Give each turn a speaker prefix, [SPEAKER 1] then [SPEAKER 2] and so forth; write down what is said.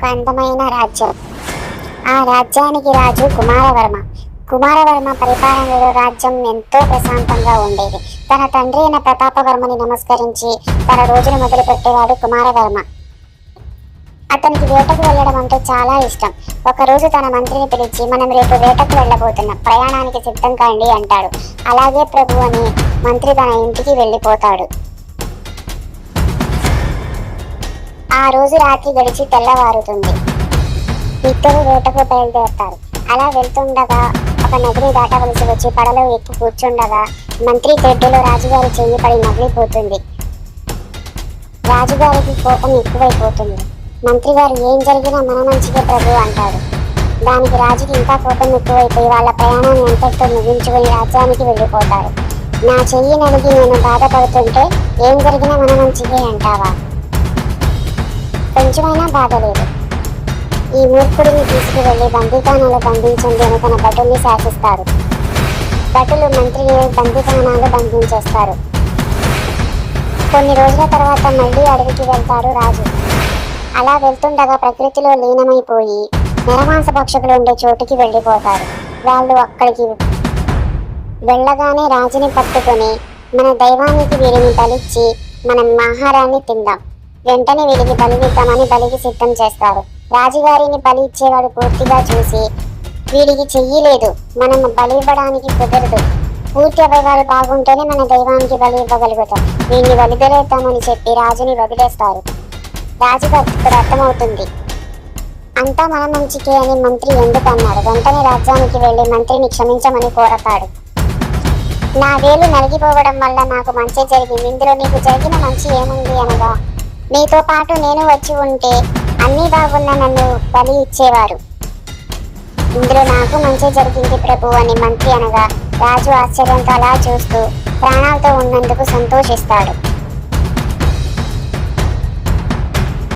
[SPEAKER 1] ఒక అందమైన రాజ్యం. ఆ రాజ్యానికి రాజు కుమారవర్మ. కుమారవర్మ పరిపాలనలో రాజ్యం ఎంతో ప్రశాంతంగా ఉండేది. తన తండ్రి అయిన ప్రతాపవర్మని నమస్కరించి తన రోజును మొదలు పెట్టేవాడు కుమారవర్మ. అతనికి వేటకు వెళ్ళడం అంటే చాలా ఇష్టం. ఒకరోజు తన మంత్రిని పిలిచి మనం రేపు వేటకు వెళ్ళబోతున్నాం. ప్రయాణానికి సిద్ధం కాండి అంటాడు. అలాగే ప్రభు అని మంత్రి తన ఇంటికి వెళ్ళిపోతాడు. ఆ రోజు రాత్రి గడిచి తెల్లవారుతుంది. ఇద్దరు వేటకు బయలుదేరతారు. అలా వెళ్తుండగా ఒక నదిని దాటవలసి వచ్చి పడలో ఎక్కి కూర్చుండగా మంత్రి తెడ్డులో రాజుగారి చెయ్యి పడి నవ్విపోతుంది. రాజుగారికి కోపం ఎక్కువైపోతుంది. మంత్రి గారు ఏం జరిగినా మన మంచిగా ప్రభు అంటాడు. దానికి రాజుకి ఇంకా కోపం ఎక్కువైపోయి వాళ్ళ ప్రయాణాన్ని అంతటితో ముగించుకొని రాజ్యానికి వెళ్ళిపోతారు. నా చెయ్యి నలిగి నేను బాధపడుతుంటే ఏం జరిగినా మన మంచిదే అంటావా? కొంచెమైనా బాధ లేదు. ఈ మూర్ఖుడిని తీసుకువెళ్ళి బందీఖానాలో బంధించండి అని తన భటుల్ని శాసిస్తారు. భటులు మంత్రిని బందీఖానాలు బంధించేస్తారు. కొన్ని రోజుల తర్వాత మళ్ళీ అడవికి వెళ్తాడు రాజు. అలా వెళ్తుండగా ప్రకృతిలో లీనమైపోయి నిరమాంస పక్షులు ఉండే చోటుకి వెళ్ళిపోతారు. వాళ్ళు అక్కడికి వెళ్ళగానే రాజుని పట్టుకొని మన దైవానికి వీరిని బలిచ్చి మనం ఆహారాన్ని తిందాం. వెంటనే వీడిని బలి బలికి సిద్ధం చేస్తారు. రాజుగారిని బలి ఇచ్చేవాడు పూర్తిగా చూసి వీడికి చెయ్యలేదు మనం బలి ఇవ్వడానికి కుదరదు. పూర్తి అవయవాలు బాగుంటేనే మన దైవానికి బలి ఇవ్వగలుగుతాం. వీడిని బలిదలేద్దామని చెప్పి రాజుని వదిలేస్తారు. రాజుకు ఇప్పుడు అర్థమవుతుంది. అంతా మన మంచికే అని మంత్రి ఎందుకు అన్నాడు. వెంటనే రాజ్యానికి వెళ్ళి మంత్రిని క్షమించమని కోరతాడు. నా వేలు నలిగిపోవడం వల్ల నాకు మంచి జరిగింది. ఇందులో నీకు జరిగిన మంచి ఏముంది అనగా నీతో పాటు నేను వచ్చి ఉంటే అన్ని బాగున్న నన్ను బలి ఇచ్చేవారు. ఇందులో నాకు మంచి జరిగింది ప్రభు అని మంత్రి అనగా రాజు ఆశ్చర్యంతో అలా చూస్తూ ప్రాణాలతో ఉన్నందుకు సంతోషిస్తాడు.